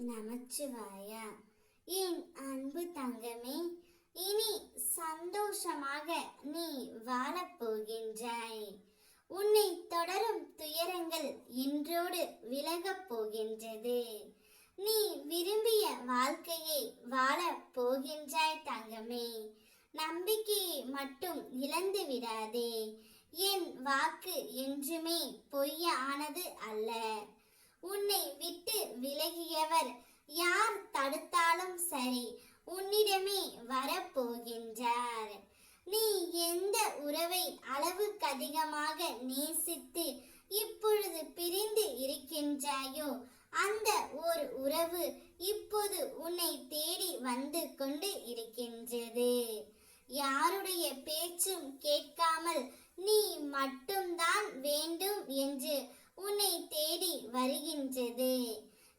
நமச்சிவாய. என் அன்பு தங்கமே இனி சந்தோஷமாக நீ வாழப்போகின்றாய். உன்னை தொடரும் துயரங்கள் இன்றோடு விலகப் போகின்றது. நீ விரும்பிய வாழ்க்கையை வாழப் போகின்றாய் தங்கமே. நம்பிக்கையை மட்டும் இழந்து விடாதே. என் வாக்கு என்றுமே பொய்யானது அல்ல. உன்னை விட்டு விலகியவர் யார் தடுத்தாலும் சரி உன்னிடமே வரப்போகின்றார். நீ எந்த உறவை அளவுக்கு அதிகமாக நேசித்து இப்பொழுது பிரிந்து இருக்கின்றாயோ அந்த ஓர் உறவு இப்போது உன்னை தேடி வந்து கொண்டு இருக்கின்றது. யாருடைய பேச்சும் கேட்காமல் நீ மட்டும்தான் வேண்டும் என்று வருகின்றது.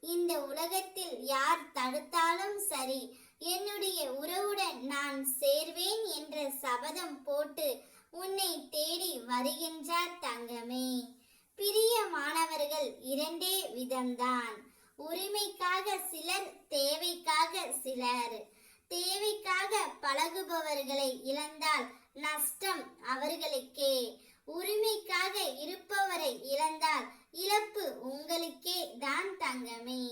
இந்த உலகத்தில் யார் தடுத்தாலும் சரி என்னுடைய உறவுடன் நான் சேர்வேன் என்ற சபதம் போட்டு உன்னை தேடி வருகின்றார் தங்கமே. பிரியமானவர்கள் இரண்டே விதம்தான். உரிமைக்காக சிலர் தேவைக்காக சிலர். தேவைக்காக பழகுபவர்களை இழந்தால் நஷ்டம் அவர்களுக்கே. உரிமைக்காக இருப்பவர் இழந்தால் இழப்பு உங்களுக்கே தான் தங்கமே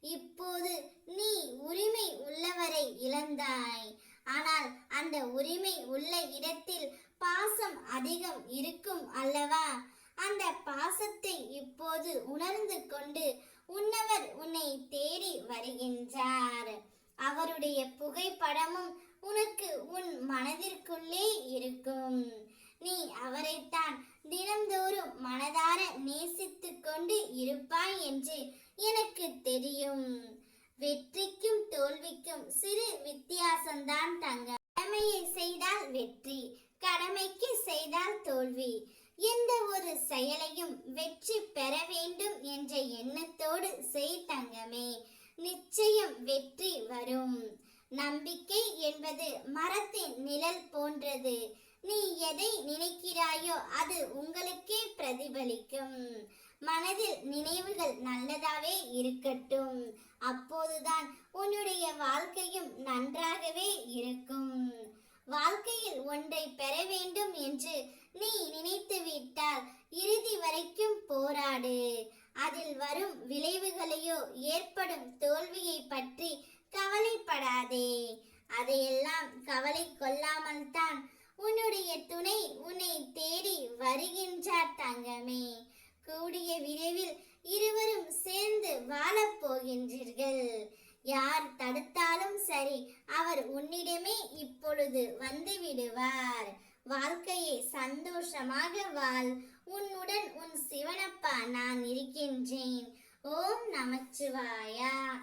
இப்போது நீ உரிமை உள்ளவரை இழந்தாய். ஆனால் அந்த உரிமை உள்ள இடத்தில் பாசம் அதிகம் இருக்கும் அல்லவா? அந்த பாசத்தை இப்போது உணர்ந்து கொண்டு உன்னவர் உன்னை தேடி வருகின்றார். அவருடைய புகைப்படமும் உனக்கு உன் மனதிற்குள்ளே இருக்கும். நீ அவரைத்தான் தினந்தோறும் மனதார நேசித்து கொண்டு இருப்பாய் என்று எனக்கு தெரியும். வெற்றிக்கும் தோல்விக்கும் பாசம்தான் தங்க. கடமையை செய்தால் வெற்றி கடமைக்கு செய்தால் தோல்வி. எந்த ஒரு செயலையும் வெற்றி பெற வேண்டும் என்ற எண்ணத்தோடு செய் தங்கமே. நிச்சயம் வெற்றி வரும். நம்பிக்கை என்பது மரத்தின் நிழல் போன்றது. நீ எதை நினைக்கிறாயோ அது உங்களுக்கே பிரதிபலிக்கும். மனதில் நினைவுகள் நல்லதாவே இருக்கட்டும். அப்போதுதான் உன்னுடைய வாழ்க்கையும் நன்றாகவே இருக்கும். வாழ்க்கையில் ஒன்றை பெற வேண்டும் என்று நீ நினைத்து விட்டால் இறுதி வரைக்கும் போராடு. அதில் வரும் விளைவுகளையோ ஏற்படும் தோல்வியை பற்றி கவலைப்படாதே. அதையெல்லாம் கவலை கொள்ளாமல் தான் உன்னுடைய துணை உன்னை தேடி வருகின்றார் தங்கமே. கூடிய விரைவில் இருவரும் சேர்ந்து வாழப் போகின்றீர்கள் யார் தடுத்தாலும் சரி அவர் உன்னிடமே இப்பொழுது வந்து விடுவார். வாழ்க்கையை சந்தோஷமாக வாழ். உன்னுடன் உன் சிவனப்பா நான் இருக்கின்றேன். ஓம் நமச்சிவாயா.